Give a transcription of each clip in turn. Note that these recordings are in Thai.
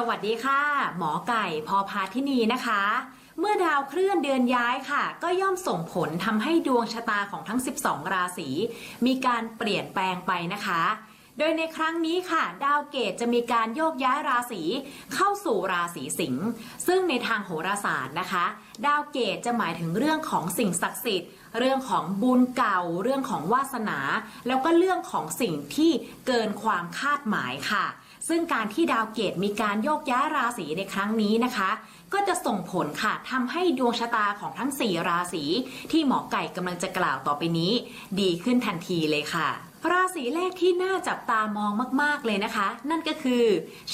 สวัสดีค่ะ หมอไก่พอพาทินีนะคะ เมื่อดาวเคลื่อนเดือนย้ายค่ะ ก็ย่อมส่งผลทำให้ดวงชะตาของทั้ง 12 ราศีมีการเปลี่ยนแปลงไปนะคะ โดยในครั้งนี้ค่ะ ดาวเกตจะมีการโยกย้ายราศีเข้าสู่ราศีสิงห์ซึ่งในทางโหราศาสตร์นะคะ ดาวเกตจะหมายถึงเรื่องของสิ่งศักดิ์สิทธิ์เรื่องของบุญเก่า เรื่องของวาสนา แล้วก็เรื่องของสิ่งที่เกินความคาดหมายค่ะ ซึ่งการที่ดาวเกตมีการโยกย้ายราศีในครั้งนี้นะคะ ก็จะส่งผลค่ะทำให้ดวงชะตาของทั้ง 4 ราศีที่หมอไก่กำลังจะกล่าวต่อไปนี้ ดีขึ้นทันทีเลยค่ะราศีแรกที่น่าจับตามองมาก ๆ เลยนะคะ นั่นก็คือ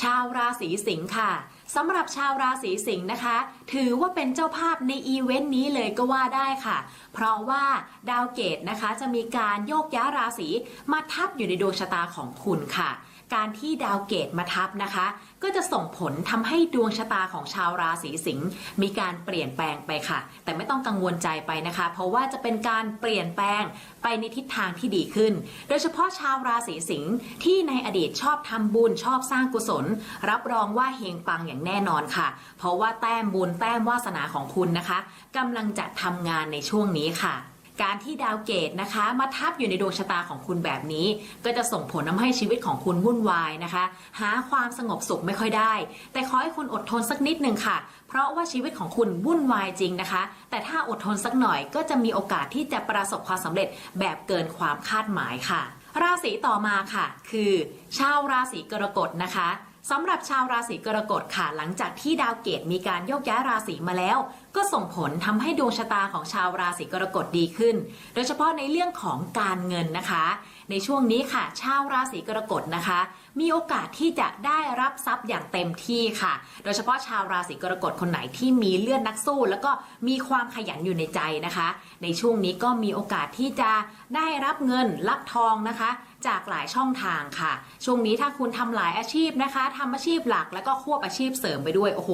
ชาวราศีสิงค์ค่ะสำหรับชาวราศีสิงห์นะคะ ถือว่าเป็นเจ้าภาพในอีเวนต์นี้เลยก็ว่าได้ค่ะ เพราะว่าดาวเกตนะคะจะมีการโยกย้ายราศีมาทับอยู่ในดวงชะตาของคุณค่ะ การที่ดาวเกตมาทับนะคะ ก็จะส่งผลทำให้ดวงชะตาของชาวราศีสิงห์มีการเปลี่ยนแปลงไปค่ะ แต่ไม่ต้องกังวลใจไปนะคะ เพราะว่าจะเป็นการเปลี่ยนแปลงไปในทิศทางที่ดีขึ้น โดยเฉพาะชาวราศีสิงห์ที่ในอดีตชอบทำบุญชอบสร้างกุศล รับรองว่าเฮงปังอย่างแน่นอนค่ะ เพราะว่าแต้มบุญแต้มวาสนาของคุณนะคะกำลังจะทำงานในช่วงนี้ค่ะ การที่ดาวเกตนะคะ มาทับอยู่ในดวงชะตาของคุณแบบนี้ ก็จะส่งผลทำให้ชีวิตของคุณวุ่นวายนะคะ หาความสงบสุขไม่ค่อยได้ แต่ขอให้คุณอดทนสักนิดหนึ่งค่ะ เพราะว่าชีวิตของคุณวุ่นวายจริงนะคะ แต่ถ้าอดทนสักหน่อยก็จะมีโอกาสที่จะประสบความสำเร็จแบบเกินความคาดหมายค่ะ ราศีต่อมาค่ะ คือ ชาวราศีกรกฎนะคะ สำหรับชาวราศีกรกฎค่ะหลังจากที่ดาวเกตมีการโยกย้ายราศีมาแล้ว ก็ส่งผลทำให้ดวงชะตาของชาวราศีกรกฎดีขึ้น โดยเฉพาะในเรื่องของการเงินนะคะ ในช่วงนี้ค่ะ ชาวราศีกรกฎนะคะ มีโอกาสที่จะได้รับทรัพย์อย่างเต็มที่ค่ะ โดยเฉพาะชาวราศีกรกฎคนไหนที่มีเลือดนักสู้ แล้วก็มีความขยันอยู่ในใจนะคะ ในช่วงนี้ก็มีโอกาสที่จะได้รับเงินรับทองนะคะ จากหลายช่องทางค่ะ ช่วงนี้ถ้าคุณทำหลายอาชีพนะคะทำอาชีพหลักแล้วก็ควบอาชีพเสริมไปด้วยโอ้โห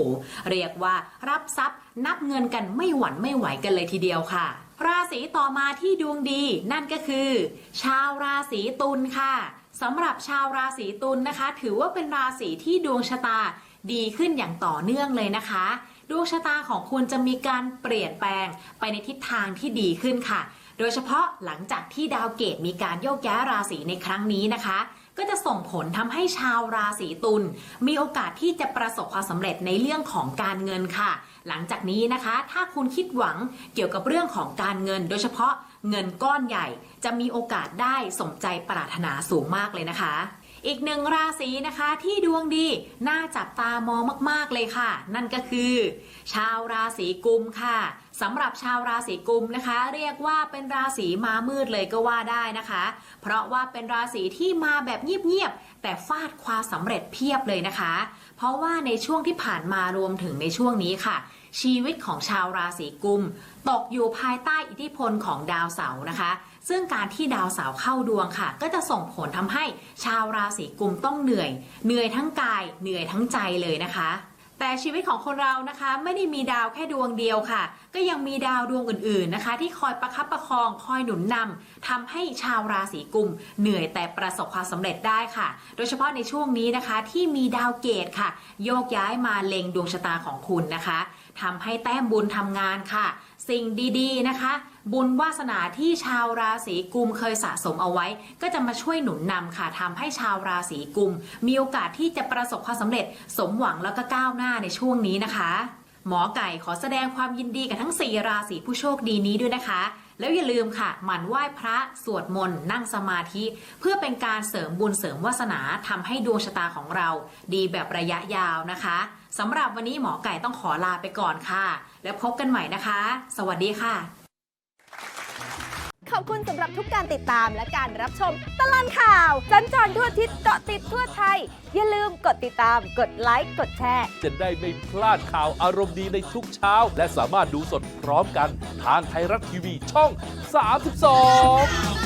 เรียกว่ารับทรัพย์นับเงินกันไม่หวั่นไม่ไหวกันเลยทีเดียวค่ะ ราศีต่อมาที่ดวงดีนั่นก็คือ ชาวราศีตุลค่ะสำหรับชาวราศีตุลนะคะ ถือว่าเป็นราศีที่ดวงชะตาดีขึ้นอย่างต่อเนื่องเลยนะคะดวงชะตาของคุณจะมีการเปลี่ยนแปลงไปในทิศทางที่ดีขึ้นค่ะ โดยเฉพาะหลังจากที่ดาวเกตมีการโยกย้ายราศีในครั้งนี้นะคะ ก็จะส่งผลทำให้ชาวราศีตุลมีโอกาสที่จะประสบความสำเร็จในเรื่องของการเงินค่ะ หลังจากนี้นะคะ ถ้าคุณคิดหวังเกี่ยวกับเรื่องของการเงิน โดยเฉพาะเงินก้อนใหญ่จะมีโอกาสได้สมใจปรารถนาสูงมากเลยนะคะอีกหนึ่งราศีนะคะที่ดวงดีน่าจับตามองมาก ๆ เลยค่ะ นั่นก็คือ ชาวราศีกุมค่ะ สำหรับชาวราศีกุมนะคะ เรียกว่าเป็นราศีมามืดเลยก็ว่าได้นะคะ เพราะว่าเป็นราศีที่มาแบบเงียบๆแต่ฟาดความสำเร็จเพียบเลยนะคะ เพราะว่าในช่วงที่ผ่านมารวมถึงในช่วงนี้ค่ะ ชีวิตของชาวราศีกุม ตกอยู่ภายใต้อิทธิพลของดาวเสาร์นะคะ ซึ่งการที่ดาวเสาร์เข้าดวงค่ะ ก็จะส่งผลทำให้ชาวราศีกุมต้องเหนื่อย เหนื่อยทั้งกายเหนื่อยทั้งใจเลยนะคะ แต่ชีวิตของคนเรานะคะไม่ได้มีดาวแค่ดวงเดียวค่ะ ก็ยังมีดาวดวงอื่นๆนะคะ ที่คอยประคับประคองคอยหนุนนำทำให้ชาวราศีกุมเหนื่อยแต่ประสบความสำเร็จได้ค่ะ โดยเฉพาะในช่วงนี้นะคะที่มีดาวเกตค่ะ โยกย้ายมาเล็งดวงชะตาของคุณนะคะ ทำให้แต้มบุญทำงานค่ะ สิ่งดีๆนะคะ บุญวาสนาที่ชาวราศีกุมเคยสะสมเอาไว้ ก็จะมาช่วยหนุนนำค่ะทำให้ชาวราศีกุม มีโอกาสที่จะประสบความสำเร็จ สมหวังแล้วก็ก้าวหน้าในช่วงนี้นะคะ หมอไก่ขอแสดงความยินดีกับทั้ง 4 ราศีผู้โชคดีนี้ด้วยนะคะแล้วอย่าลืมค่ะหมั่นไหว้พระสวดมนต์นั่งสมาธิ เพื่อเป็นการเสริมบุญเสริมวาสนาทำให้ดวงชะตาของเรา ดีแบบระยะยาวนะคะ สำหรับวันนี้หมอไก่ต้องขอลาไปก่อนค่ะ แล้วพบกันใหม่นะคะ สวัสดีค่ะ ขอบคุณสำหรับทุกการติดตามและการรับชมตลอดข่าวสัญจรทั่วอาทิศเกาะติดทั่วไทย อย่าลืมกดติดตาม กดไลค์กดแชร์ จะได้ไม่พลาดข่าวอารมณ์ดีในทุกเช้า และสามารถดูสดพร้อมกันทางไทยรัฐทีวีช่อง 32